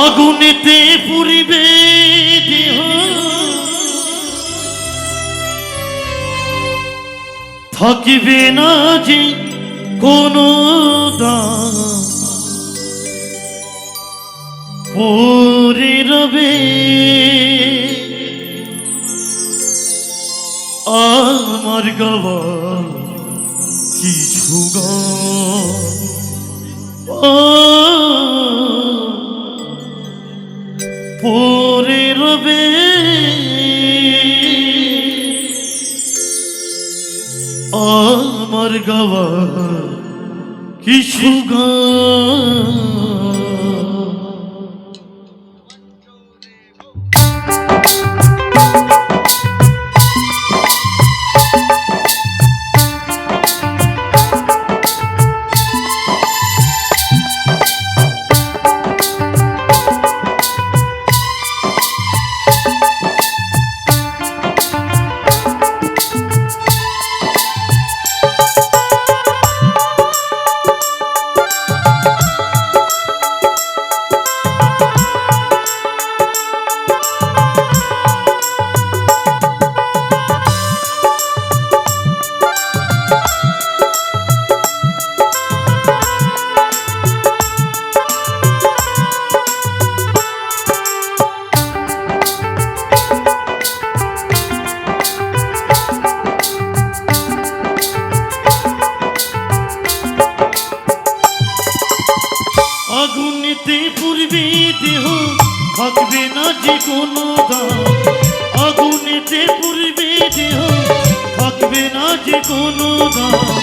আগুনেতে পুরিবে দেহ। থাকিবে না যে কোনো পরে রবে আমার গাওয়া কিছু গান। আমার গাওয়া না যে কোনো আগুনেতে পুরবে দেহ থাকবে না যে কোনো দাম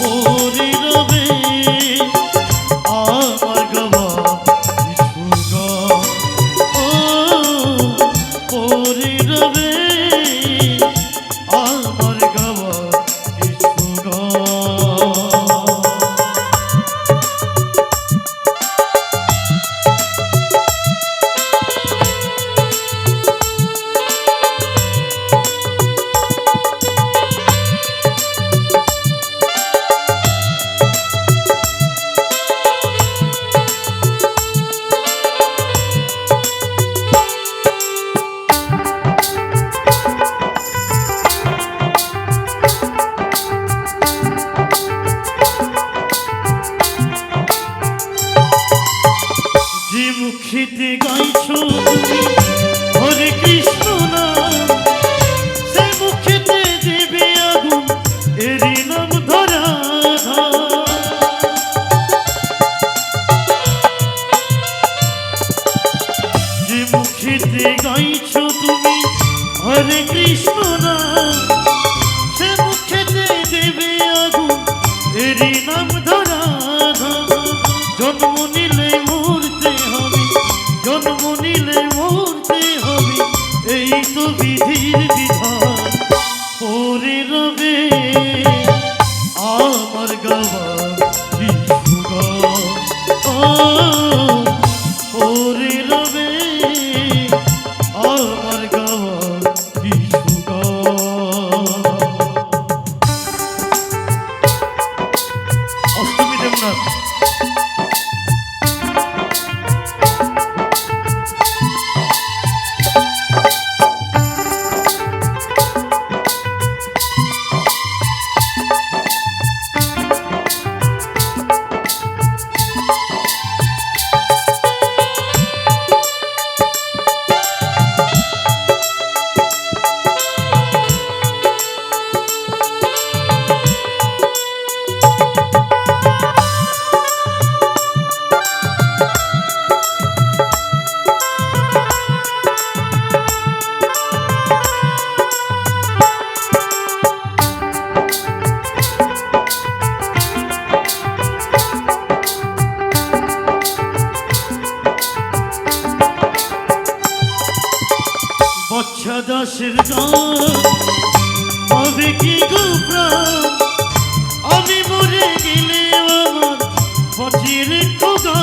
পরে রবে। মুখেতে গাইছো তুমি। হরে কৃষ্ণ সে মুখেতে দেবে এরি নাম ধরা জন্ম নিলে মরতে হবে, জন্ম নিলে হবে, এই তো বিধির বিধান। পরে রবে, আমার গাওয়া বচ্ছা দাসের কি আমি মরে গেলে আমার পথের খোগা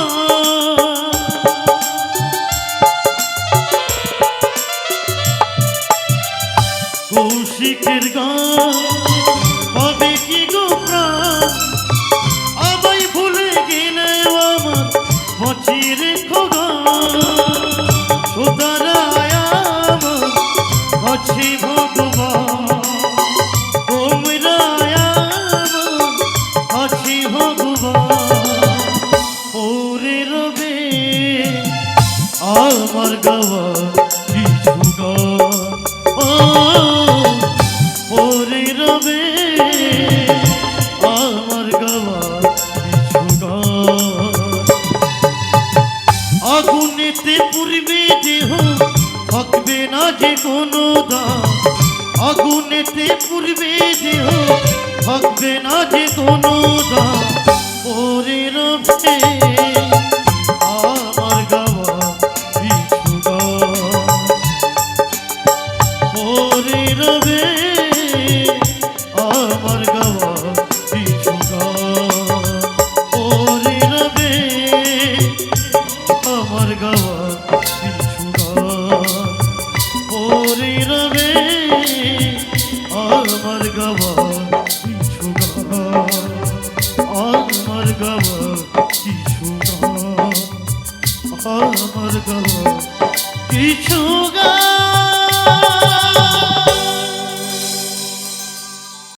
কৌশিকের গান হবে কি গো আমায় ভুলে গেলে আমার পথের খোগা আছে ভগবান। তোমরা আছে ভগবান। ওরে রবে আমার গাওয়া কিছু গান আগুনেতে পুরবে দেহ, থাকবে না যে কোনো আগুনেতে পুরবে দেহ থাকবে না যে কোনো দাম। পরে রবে আমার গাওয়া গাওয়া কিছু না আমার গাওয়া কিছু গান।